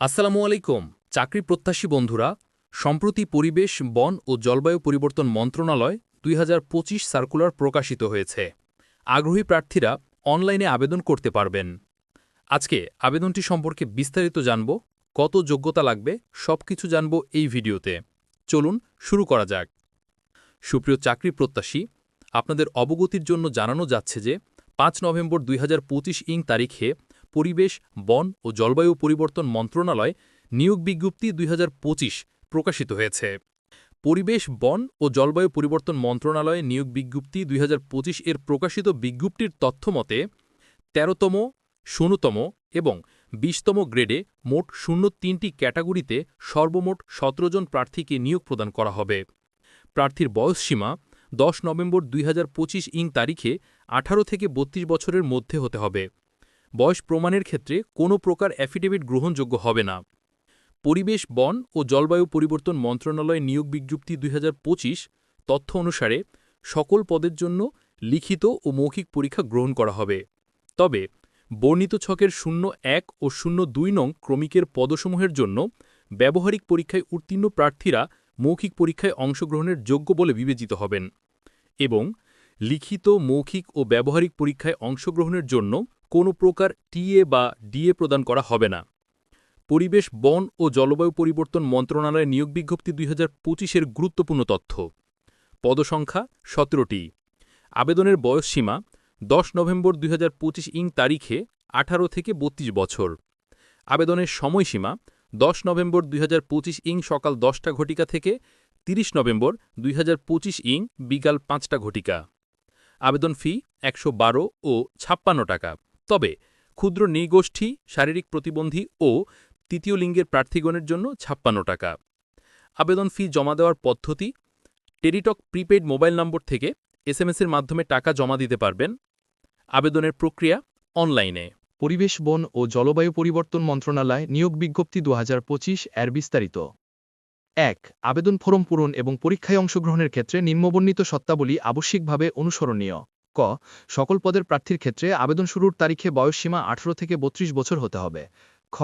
আসসালামু আলাইকুম, চাকরি প্রত্যাশী বন্ধুরা, সম্প্রতি পরিবেশ, বন ও জলবায়ু পরিবর্তন মন্ত্রণালয় দুই হাজার পঁচিশ সার্কুলার প্রকাশিত হয়েছে। আগ্রহী প্রার্থীরা অনলাইনে আবেদন করতে পারবেন। আজকে আবেদনটি সম্পর্কে বিস্তারিত জানব, কত যোগ্যতা লাগবে, সবকিছু জানব এই ভিডিওতে। চলুন শুরু করা যাক। সুপ্রিয় চাকরি প্রত্যাশী, আপনাদের অবগতির জন্য জানানো যাচ্ছে যে, পাঁচ নভেম্বর দুই হাজার পঁচিশ ইং তারিখে পরিবেশ, বন ও জলবায়ু পরিবর্তন মন্ত্রণালয় নিয়োগ বিজ্ঞপ্তি দুই হাজার পঁচিশ প্রকাশিত হয়েছে। পরিবেশ, বন ও জলবায়ু পরিবর্তন মন্ত্রণালয়ে নিয়োগ বিজ্ঞপ্তি দুই হাজার পঁচিশ এর প্রকাশিত বিজ্ঞপ্তির তথ্যমতে তেরোতম ষোলতম এবং বিশতম গ্রেডে মোট শূন্য তিনটি ক্যাটাগরিতে সর্বমোট সতেরো জন প্রার্থীকে নিয়োগ প্রদান করা হবে। প্রার্থীর বয়সসীমা দশ নভেম্বর দুই হাজার পঁচিশ ইং তারিখে আঠারো থেকে বত্রিশ বছরের মধ্যে হতে হবে। বয়স প্রমাণের ক্ষেত্রে কোনো প্রকার অ্যাফিডেভিট গ্রহণযোগ্য হবে না। পরিবেশ, বন ও জলবায়ু পরিবর্তন মন্ত্রণালয় নিয়োগ বিজ্ঞপ্তি দুই হাজার পঁচিশ তথ্য অনুসারে সকল পদের জন্য লিখিত ও মৌখিক পরীক্ষা গ্রহণ করা হবে। তবে বর্ণিত ছকের শূন্য এক ও শূন্য দুই নং ক্রমিকের পদসমূহের জন্য ব্যবহারিক পরীক্ষায় উত্তীর্ণ প্রার্থীরা মৌখিক পরীক্ষায় অংশগ্রহণের যোগ্য বলে বিবেচিত হবেন এবং লিখিত, মৌখিক ও ব্যবহারিক পরীক্ষায় অংশগ্রহণের জন্য কোনো প্রকার টিএ বা ডিএ প্রদান করা হবে না। পরিবেশ, বন ও জলবায়ু পরিবর্তন মন্ত্রণালয়ের নিয়োগ বিজ্ঞপ্তি দুই হাজার পঁচিশের গুরুত্বপূর্ণ তথ্য। পদসংখ্যা, সতেরোটি। আবেদনের বয়সসীমা, দশ নভেম্বর দুই হাজার পঁচিশ ইং তারিখে আঠারো থেকে বত্রিশ বছর। আবেদনের সময়সীমা, দশ নভেম্বর দুই হাজার পঁচিশ ইং সকাল দশটা ঘটিকা থেকে ৩০ নভেম্বর দুই হাজার পঁচিশ ইং বিকাল পাঁচটা ঘটিকা। আবেদন ফি একশো বারো ও ছাপ্পান্ন টাকা। তবে ক্ষুদ্র নৃগোষ্ঠী, শারীরিক প্রতিবন্ধী ও তৃতীয় লিঙ্গের প্রার্থীগণের জন্য ছাপ্পান্ন টাকা। আবেদন ফি জমা দেওয়ার পদ্ধতি টেরিটক প্রিপেইড মোবাইল নম্বর থেকে এসএমএসের মাধ্যমে টাকা জমা দিতে পারবেন। আবেদনের প্রক্রিয়া অনলাইনে। পরিবেশ, বন ও জলবায়ু পরিবর্তন মন্ত্রণালয় নিয়োগ বিজ্ঞপ্তি দু হাজার পঁচিশ এর বিস্তারিত। এক, আবেদন ফরম পূরণ এবং পরীক্ষায় অংশগ্রহণের ক্ষেত্রে নিম্নবর্ণিত সত্তাবলী আবশ্যিকভাবে অনুসরণীয়। ক, সকল পদের প্রার্থীর ক্ষেত্রে আবেদন শুরুর তারিখে বয়সসীমা আঠারো থেকে বত্রিশ বছর হতে হবে। খ,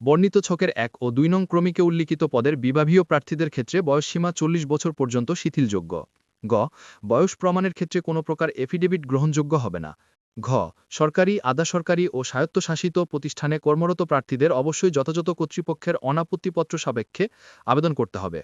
বর্ণিত ছকের এক ও দুই নং ক্রমিকে উল্লিখিত পদের বিভাগীয় প্রার্থীদের ক্ষেত্রে বয়সসীমা চল্লিশ বছর পর্যন্ত শিথিলযোগ্য। গ, বয়স প্রমাণের ক্ষেত্রে কোনো প্রকার এফিডেভিট গ্রহণযোগ্য হবে না। ঘ, সরকারি আধা সরকারি ও স্বায়ত্তশাসিত প্রতিষ্ঠানে কর্মরত প্রার্থীদের অবশ্যই যথাযথ কর্তৃপক্ষের অনাপত্তিপত্র সাপেক্ষে আবেদন করতে হবে।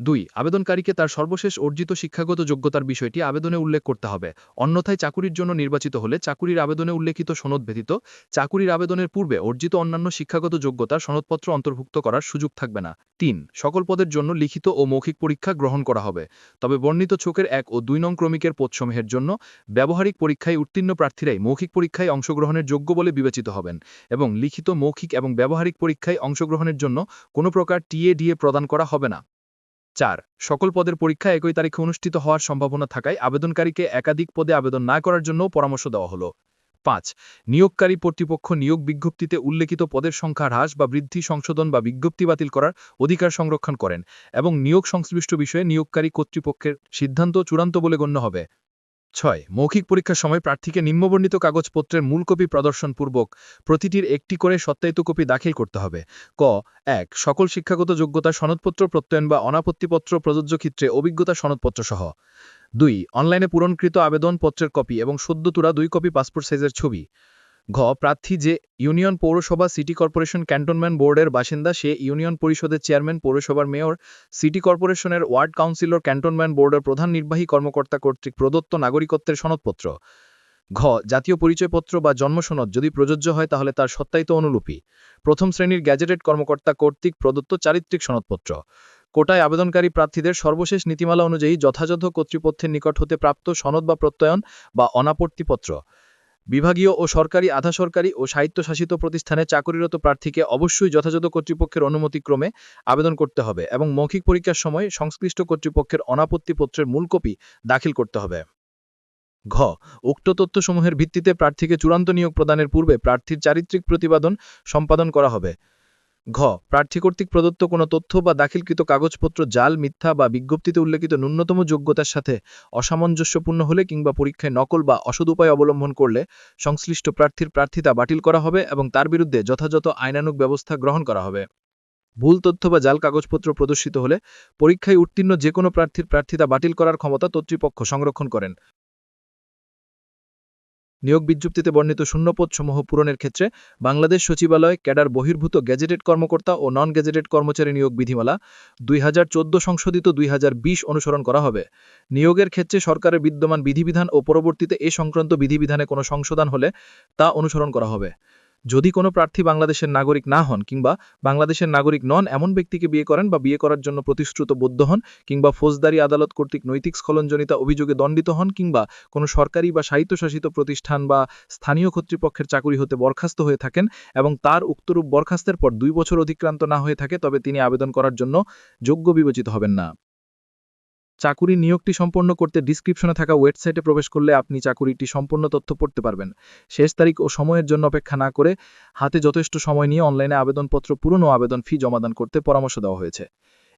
দুই, আবেদনকারীকে তার সর্বশেষ অর্জিত শিক্ষাগত যোগ্যতার বিষয়টি আবেদনে উল্লেখ করতে হবে। অন্যথায় চাকুরির জন্য নির্বাচিত হলে চাকুরির আবেদনে উল্লেখিত সনদ ব্যতীত চাকুরির আবেদনের পূর্বে অর্জিত অন্যান্য শিক্ষাগত যোগ্যতার সনদপত্র অন্তর্ভুক্ত করার সুযোগ থাকবে না। তিন, সকল পদের জন্য লিখিত ও মৌখিক পরীক্ষা গ্রহণ করা হবে। তবে বর্ণিত ছোকের এক ও দুই নং ক্রমিকের পদসমূহের জন্য ব্যবহারিক পরীক্ষায় উত্তীর্ণ প্রার্থীরাই মৌখিক পরীক্ষায় অংশগ্রহণের যোগ্য বলে বিবেচিত হবেন এবং লিখিত, মৌখিক এবং ব্যবহারিক পরীক্ষায় অংশগ্রহণের জন্য কোনো প্রকার টিএ ডিএ প্রদান করা হবে না। চার, সকল পদের পরীক্ষা একই তারিখে অনুষ্ঠিত হওয়ার সম্ভাবনা থাকায় আবেদনকারীকে একাধিক পদে আবেদন না করার জন্য পরামর্শ দেওয়া হলো। পাঁচ, নিয়োগকারী কর্তৃপক্ষ নিয়োগ বিজ্ঞপ্তিতে উল্লেখিত পদের সংখ্যা হ্রাস বা বৃদ্ধি সংশোধন বা বিজ্ঞপ্তি বাতিল করার অধিকার সংরক্ষণ করেন এবং নিয়োগ সংশ্লিষ্ট বিষয়ে নিয়োগকারী কর্তৃপক্ষের সিদ্ধান্ত চূড়ান্ত বলে গণ্য হবে। ছয়, মৌখিক পরীক্ষার সময় প্রার্থীকে নিম্নবর্ণিত কাগজপত্রের মূল কপি প্রদর্শনপূর্বক প্রতিটির একটি করে সত্যায়িত কপি দাখিল করতে হবে। ক, এক, সকল শিক্ষাগত যোগ্যতা সনদপত্র প্রত্যয়ন বা অনাপত্তিপত্র প্রযোজ্য ক্ষেত্রে অভিজ্ঞতা সনদপত্র সহ। দুই, অনলাইনে পূরণকৃত আবেদনপত্রের কপি এবং সদ্য তুরা দুই কপি পাসপোর্ট সাইজের ছবি। ঘ, প্রার্থী যে ইউনিয়ন পৌরসভা সিটি কর্পোরেশন ক্যান্টনমেন্ট বোর্ডের বাসিন্দা, সে ইউনিয়ন পরিষদের চেয়ারম্যান, পৌরসভার মেয়র, সিটি কর্পোরেশনের ওয়ার্ড কাউন্সিলর, ক্যান্টনমেন্ট বোর্ডের প্রধান নির্বাহী কর্মকর্তা কর্তৃক প্রদত্ত নাগরিকত্বের সনদপত্র। ঘ, জাতীয় পরিচয়পত্র বা জন্মসনদ যদি প্রযোজ্য হয়, তাহলে তার সত্যায়িত অনুলিপি। প্রথম শ্রেণির গ্যাজেটেড কর্মকর্তা কর্তৃক প্রদত্ত চারিত্রিক সনদপত্র। কোটায় আবেদনকারী প্রার্থীদের সর্বশেষ নীতিমালা অনুযায়ী যথাযথ কর্তৃপক্ষের নিকট হতে প্রাপ্ত সনদ বা প্রত্যয়ন বা অনাপত্তিপত্র। বিভাগীয় ও সরকারি আধা সরকারি ও স্বায়ত্তশাসিত প্রতিষ্ঠানে চাকরিরত প্রার্থীকে অবশ্যই যথাযথ কর্তৃপক্ষের অনুমতিক্রমে আবেদন করতে হবে এবং মৌখিক পরীক্ষার সময় সংশ্লিষ্ট কর্তৃপক্ষের অনাপত্তি পত্রের মূল কপি দাখিল করতে হবে। ঘ. উক্ত তথ্যসমূহের ভিত্তিতে প্রার্থীকে চূড়ান্ত নিয়োগ প্রদানের পূর্বে প্রার্থীর চারিত্রিক প্রতিবেদন সম্পাদন করা হবে। ঘ, প্রার্থী কর্তৃক প্রদত্ত কোনো তথ্য বা দাখিলকৃত কাগজপত্র, জাল, মিথ্যা বা বিজ্ঞপ্তিতে উল্লেখিত ন্যূনতম যোগ্যতার সাথে অসামঞ্জস্যপূর্ণ হলে কিংবা পরীক্ষায় নকল বা অসৎ উপায় অবলম্বন করলে সংশ্লিষ্ট প্রার্থীর প্রার্থিতা বাতিল করা হবে এবং তার বিরুদ্ধে যথাযথ আইনানুগ ব্যবস্থা গ্রহণ করা হবে। ভুল তথ্য বা জাল কাগজপত্র প্রদর্শিত হলে পরীক্ষায় উত্তীর্ণ যে কোনো প্রার্থীর প্রার্থিতা বাতিল করার ক্ষমতা কর্তৃপক্ষ সংরক্ষণ করেন। নিয়োগ বিজ্ঞপ্তিতে বর্ণিত শূন্যপদসমূহ পূরণের ক্ষেত্রে বাংলাদেশ সচিবালয়, ক্যাডার, বহির্ভূত গ্যাজেটেড কর্মকর্তা ও নন গ্যাজেটেড কর্মচারী নিয়োগ বিধিমালা দুই হাজার চোদ্দ সংশোধিত দুই হাজার বিশ অনুসরণ করা হবে। নিয়োগের ক্ষেত্রে সরকারের বিদ্যমান বিধিবিধান ও পরবর্তীতে এ সংক্রান্ত বিধিবিধানে কোনো সংশোধন হলে তা অনুসরণ করা হবে। যদি কোনো প্রার্থী বাংলাদেশের নাগরিক না হন কিংবা বাংলাদেশের নাগরিক নন, এমন ব্যক্তিকে বিয়ে করেন বা বিয়ে করার জন্য প্রতিশ্রুতবদ্ধ হন কিংবা ফৌজদারি আদালত কর্তৃক নৈতিক স্খলনজনিতা অভিযোগে দণ্ডিত হন কিংবা কোনো সরকারি বা স্বায়ত্তশাসিত প্রতিষ্ঠান বা স্থানীয় কর্তৃপক্ষের চাকুরি হতে বরখাস্ত হয়ে থাকেন এবং তার উক্তরূপ বরখাস্তের পর দুই বছর অধিক্রান্ত না হয়ে থাকে, তবে তিনি আবেদন করার জন্য যোগ্য বিবেচিত হবেন না। চাকুরি নিয়োগটি সম্পন্ন করতে ডিসক্রিপশনে থাকা ওয়েবসাইটে প্রবেশ করলে আপনি চাকুরিটি সম্পূর্ণ তথ্য পড়তে পারবেন। শেষ তারিখ ও সময়ের জন্য অপেক্ষা না করে হাতে যথেষ্ট সময় নিয়ে অনলাইনে আবেদনপত্র পূরণ ও আবেদন ফি জমাদান করতে পরামর্শ দেওয়া হয়েছে।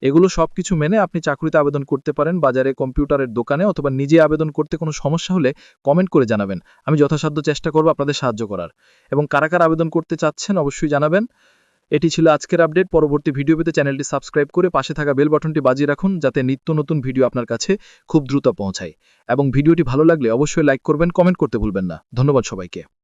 এগুলো সব কিছু মেনে আপনি চাকরিতে আবেদন করতে পারেন, বাজারে কম্পিউটারের দোকানে অথবা নিজে আবেদন করতে কোনো সমস্যা হলে কমেন্ট করে জানাবেন। আমি যথাসাধ্য চেষ্টা করব আপনাদের সাহায্য করার। এবং কারা কারা আবেদন করতে চাচ্ছেন অবশ্যই জানাবেন। এটি ছিল আজকের আপডেট। পরবর্তী ভিডিও পেতে চ্যানেলটি সাবস্ক্রাইব করে পাশে থাকা বেল বাটনটি বাজিয়ে রাখুন যাতে নিত্য নতুন ভিডিও আপনার কাছে খুব দ্রুত পৌঁছায়। এবং ভিডিওটি ভালো লাগলে অবশ্যই লাইক করবেন, কমেন্ট করতে ভুলবেন না। ধন্যবাদ সবাইকে।